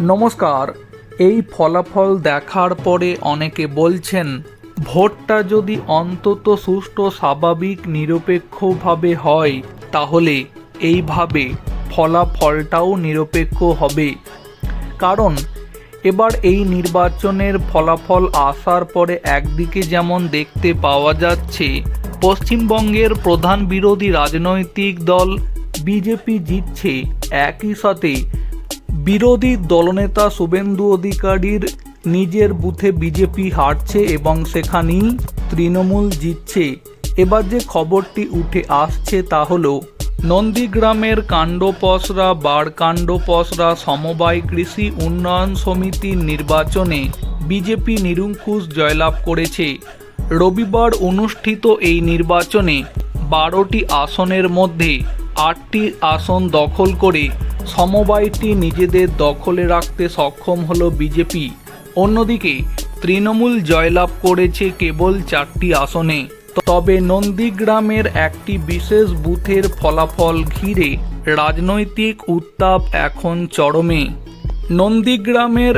নমস্কার। এই ফলাফল দেখার পরে অনেকে বলছেন, ভোটটা যদি অন্তত সুষ্ঠু, স্বাভাবিক, নিরপেক্ষভাবে হয়, তাহলে এইভাবে ফলাফলটাও নিরপেক্ষ হবে। কারণ, এবার এই নির্বাচনের ফলাফল আসার পরে একদিকে যেমন দেখতে পাওয়া যাচ্ছে, পশ্চিমবঙ্গের প্রধান বিরোধী রাজনৈতিক দল বিজেপি জিতছে, একই সাথে বিরোধী দলনেতা শুভেন্দু অধিকারীর নিজের বুথে বিজেপি হারছে এবং সেখানেই তৃণমূল জিতছে। এবার যে খবরটি উঠে আসছে তা হলো, নন্দীগ্রামের কাণ্ডপসরা, বারকাণ্ডপসরা সমবায় কৃষি উন্নয়ন সমিতির নির্বাচনে বিজেপি নিরঙ্কুশ জয়লাভ করেছে। রবিবার অনুষ্ঠিত এই নির্বাচনে বারোটি আসনের মধ্যে আটটি আসন দখল করে সমবায়টি নিজেদের দখলে রাখতে সক্ষম হল বিজেপি। অন্যদিকে, তৃণমূল জয়লাভ করেছে কেবল চারটি আসনে। তবে নন্দীগ্রামের একটি বিশেষ বুথের ফলাফল ঘিরে রাজনৈতিক উত্তাপ এখন চরমে। নন্দীগ্রামের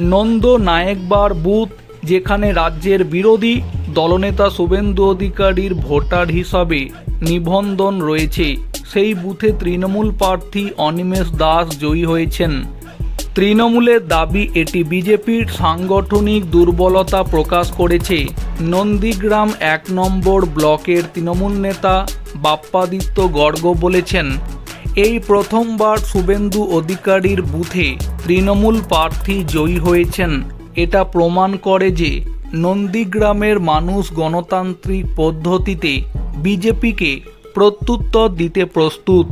নন্দ নায়েকবার বুথ, যেখানে রাজ্যের বিরোধী দলনেতা শুভেন্দু অধিকারীর ভোটার হিসাবে নিবন্ধন রয়েছে। সেই বুথে তৃণমূল প্রার্থী অনিমেষ দাস জয়ী হয়েছেন। তৃণমূলের দাবি এটি বিজেপির সাংগঠনিক দুর্বলতা প্রকাশ করেছে। নন্দীগ্রাম এক নম্বর ব্লকের তৃণমূল নেতা বাপ্পাদিত্য গর্গ বলেছেন, এই প্রথমবার শুভেন্দু অধিকারীর বুথে তৃণমূল প্রার্থী জয়ী হয়েছেন। এটা প্রমাণ করে যে নন্দীগ্রামের মানুষ গণতান্ত্রিক পদ্ধতিতে বিজেপিকে প্রত্যুত্তর দিতে প্রস্তুত।